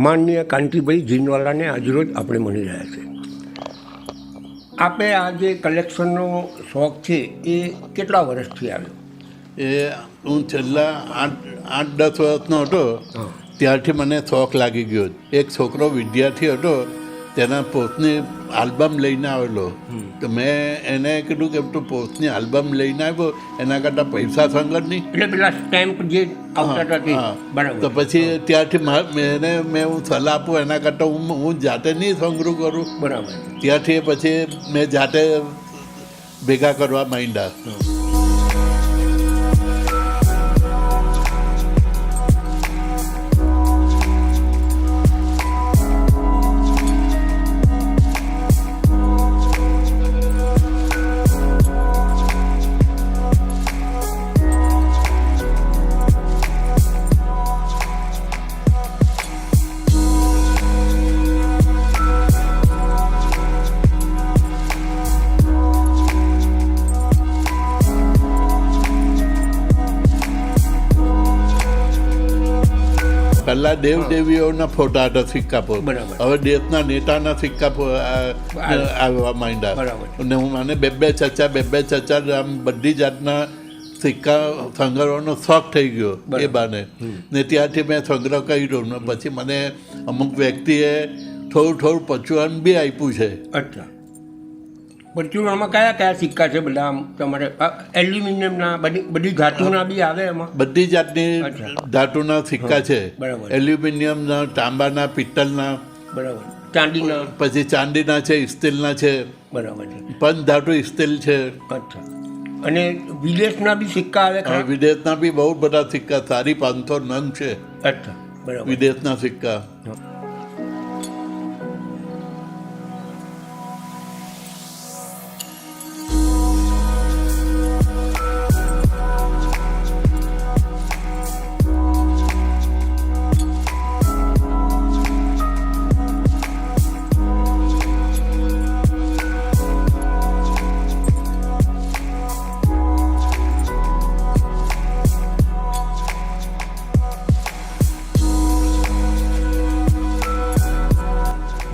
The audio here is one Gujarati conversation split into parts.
માનનીય કાંતિભાઈ જીનવાલાને આજરોજ આપણે મળી રહ્યા છે. આપે આ જે કલેક્શનનો શોખ છે એ કેટલા વર્ષથી આવ્યો? એ હું છેલ્લા આઠ આઠ દસ વર્ષનો હતો. ત્યારથી મને શોખ લાગી ગયો. એક છોકરો વિદ્યાર્થી હતો. તેના પોતની આલ્બમ લઈને આવેલો. તો મેં એને કીધું કે તું પોતની આલ્બમ લઈને આવ્યો એના કરતાં પૈસા સંગત નહીં એટલે પેલા સ્ટેમ્પ જે તે. પછી ત્યાંથી મેં એને મેં હું સલાહ આપું એના કરતાં હું હું જાતે નહીં સંગ્રહ કરું. બરાબર. ત્યાંથી પછી મેં જાતે ભેગા કરવા માંડ્યા. પહેલા દેવ દેવીઓના ફોટા હતા સિક્કા પર. બરાબર. હવે દેશના નેતાના સિક્કા આવવા માંડ્યા. બરાબર. અને હું મને બે બે ચર્ચા બે બે ચર્ચા આમ બધી જાતના સિક્કા સંગ્રહવાનો શોખ થઈ ગયો એ બાને. ને ત્યારથી મેં સંગ્રહ કર્યો ને પછી મને અમુક વ્યક્તિએ થોડું થોડું પચુઆન બી આપ્યું છે. અચ્છા. પરચુરણમાં કયા કયા સિક્કા છે બધા આમ તમારે? એલ્યુમિનિયમના બધી બધી ધાતુના બી આવે એમાં? બધી જાતની ધાતુના સિક્કા છે. બરાબર. એલ્યુમિનિયમના તાંબાના પિત્તલના. બરાબર. ચાંદીના. પછી ચાંદીના છે સ્ટીલના છે. બરાબર પંચ ધાતુ સ્ટીલ છે. અચ્છા. અને વિદેશના બી સિક્કા આવે ખરા? વિદેશના બી બહુ બધા સિક્કા. સારી પાંચસો નંગ છે. અચ્છા. બરાબર. વિદેશના સિક્કા.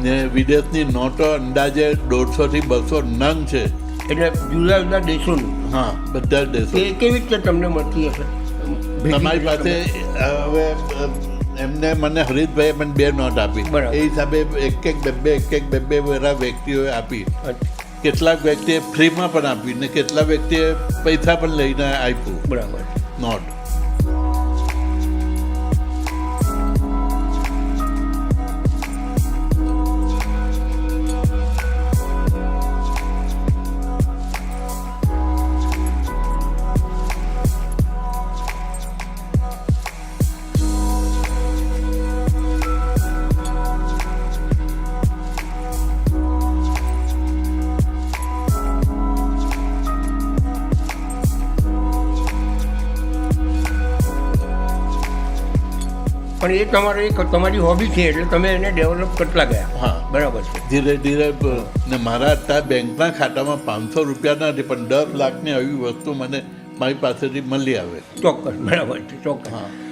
ને વિદેશની નોટો અંદાજે દોઢસોથી બસો નંગ છે. એટલે જુદા જુદા દેશોનું. હા બધા જ દેશો. કેવી રીતે તમને મળતી હશે? તમારી પાસે હવે એમને મને હરીશભાઈએ પણ બે નોટ આપી. એ હિસાબે એક એક બે બે એક એક બે બે બધા વ્યક્તિઓએ આપી. કેટલાક વ્યક્તિએ ફ્રીમાં પણ આપી ને કેટલા વ્યક્તિએ પૈસા પણ લઈને આપ્યું. બરાબર. નોટ. પણ એ તમારો એક તમારી હોબી છે એટલે તમે એને ડેવલપ કરતા ગયા. હા. બરાબર છે. ધીરે ધીરે ને મારા અત્યારે બેંકના ખાતામાં પાંચસો રૂપિયા નથી પણ દર લાખની આવી વસ્તુ મને મારી પાસેથી મળી આવે. ચોક્કસ બરાબર છે ચોક્કસ. હા.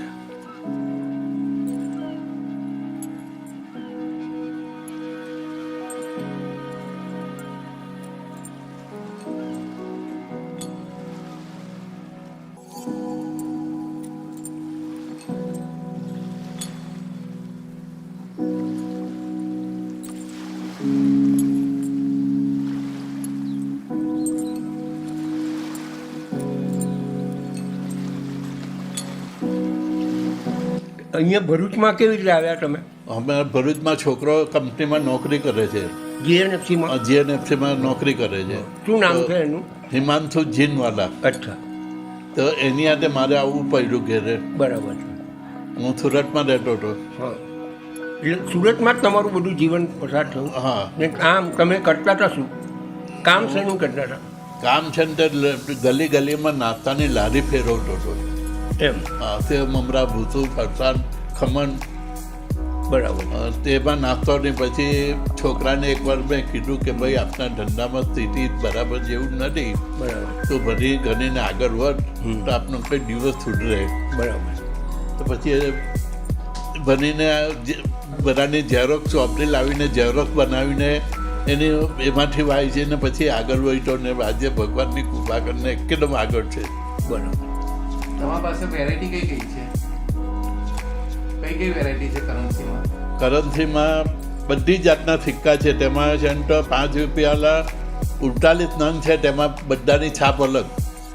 અહીંયા ભરૂચમાં કેવી રીતે આવ્યા તમે? અમે ભરૂચમાં છોકરો કંપનીમાં નોકરી કરે છે. જીએનએફસીમાં? જીએનએફસીમાં નોકરી કરે છે. શું નામ છે એનું? હિમાંશુ જીનવાલા. અચ્છા. તો એની હાથે મારે આવવું પડ્યું ઘેરે બરાબર. હું સુરતમાં રહેતો હતો. હા. એટલે સુરતમાં જ તમારું બધું જીવન પસાર થયું? હા. ને કામ તમે કરતા હતા શું? કામ શેનું કરતા હતા? કામ છે ને તે ગલી ગલીમાં નાસ્તાની લારી ફેરવતો હતો. એમ. તે મમરા ભૂસું ફરસાણ ખમણ. બરાબર. તેમાં નાસ્તો ને પછી છોકરાને એકવાર મેં કીધું કે ભાઈ આપણા ધંધામાં સ્થિતિ બરાબર જેવું નથી. બરાબર. તો ભરી ગણીને આગળ વધ તો આપનો કંઈ દિવસ સુધરે. બરાબર. તો પછી ભણીને બધાની ઝેરોક્સ ચોપડી લાવીને ઝેરોક્ષ બનાવીને એની એમાંથી વાંચીને પછી આગળ વહીટો ને આજે ભગવાનની કૃપા કરીને એકદમ આગળ છે. બરાબર. તમારી પાસે વેરાયટી કઈ કઈ છે? કઈ કઈ વેરાયટી છે કરન્સીમાં કરન્સીમાં બધી જાતના સિક્કા છે. તેમાં છે તો પાંચ રૂપિયાના ઉડતાલીસ નંગ છે. તેમાં બધાની છાપ અલગ.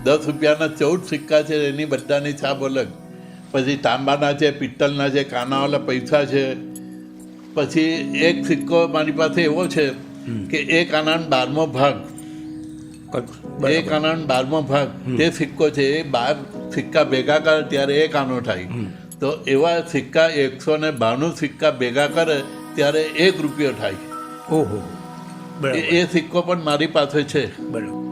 દસ રૂપિયાના ચૌદ સિક્કા છે. એની બધાની છાપ અલગ. પછી તાંબાના છે પિત્તળના છે કાનાવાળા પૈસા છે. પછી એક સિક્કો મારી પાસે એવો છે કે એક આનાનો બારમો ભાગ. એક આનાનો બારમો ભાગ તે સિક્કો છે એ બાર સિક્કા ભેગા કરે ત્યારે એક આનો થાય. તો એવા સિક્કા એકસો ને બાણું સિક્કા ભેગા કરે ત્યારે એક રૂપિયો થાય. ઓહો. એ સિક્કો પણ મારી પાસે છે. બરાબર.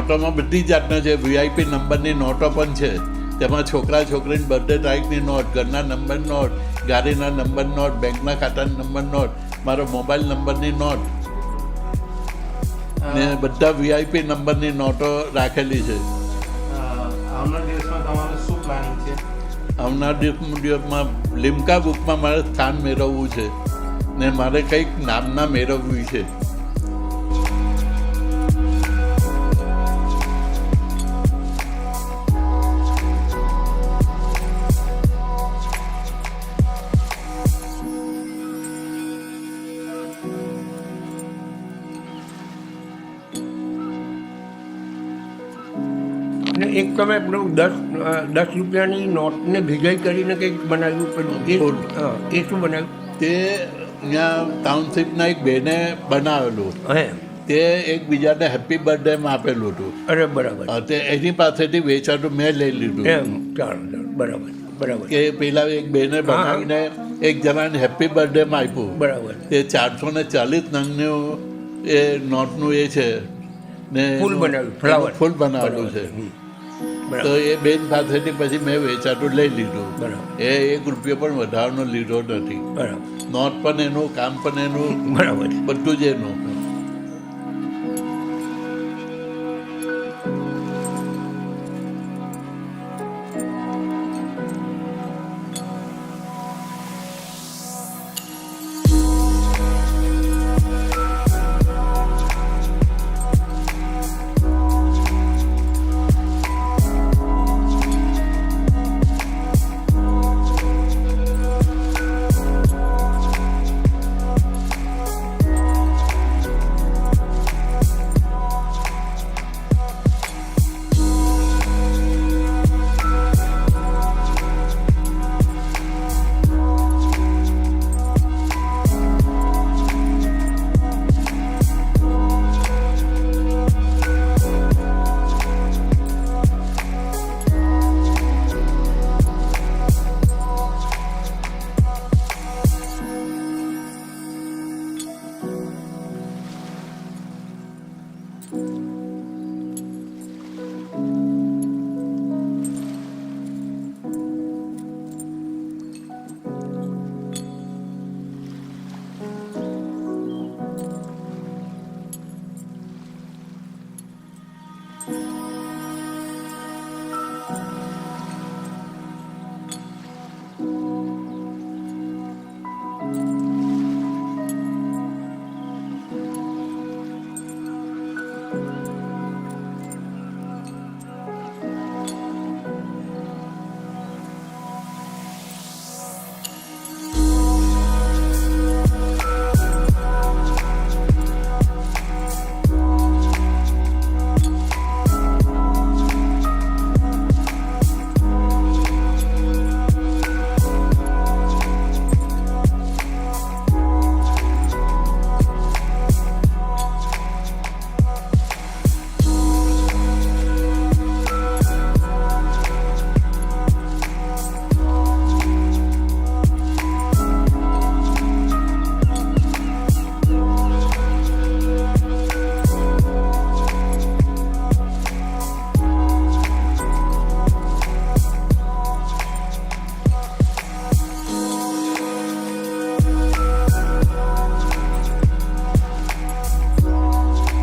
નોટોમાં બધી જાતના છે. વીઆઈપી નંબરની નોટો પણ છે. તેમાં છોકરા છોકરીની બર્થડે તારીખની નોટ ઘરના નંબર નોટ ગાડીના નંબર નોટ બેંકના ખાતાના નંબર નોટ મારો મોબાઈલ નંબરની નોટ. ને બધા વીઆઈપી નંબરની નોટો રાખેલી છે. આવનાર દિવસમાં તમારું શું પ્લાનિંગ છે? આવનાર દિવસમાં લિમ્કા બુકમાં મારે સ્થાન મેળવવું છે. ને મારે કંઈક નામના મેળવવી છે. તમે દસ દસ રૂપિયાની નોટને ભેગાઈ કરીને કંઈક બનાવ્યું પેલું એ શું? બનાવ્યું? તે ત્યાં ટાઉનશીપના એક બેને બનાવેલું હે તે એકબીજાને હેપી બર્થડેમાં આપેલું હતું. અરે બરાબર. તે એની પાસેથી વેચાતું મેં લઈ લીધું. બરાબર બરાબર. કે પેલા એક બેને બનાવીને એક જણાને હેપી બર્થડેમાં આપ્યું. બરાબર. તે ચારસો ને ચાલીસ નંગનું એ નોટનું એ છે ને ફૂલ બનાવ્યું, ફ્લાવર. ફૂલ બનાવેલું છે. તો એ બેન પાસેથી પછી મેં વેચાતું લઈ લીધું. બરાબર. એ એક રૂપિયો પણ વધારાનો લીધો નથી. બરાબર. નોટ પણ એનું કામ પણ એનું બરાબર. બધું જ એનું.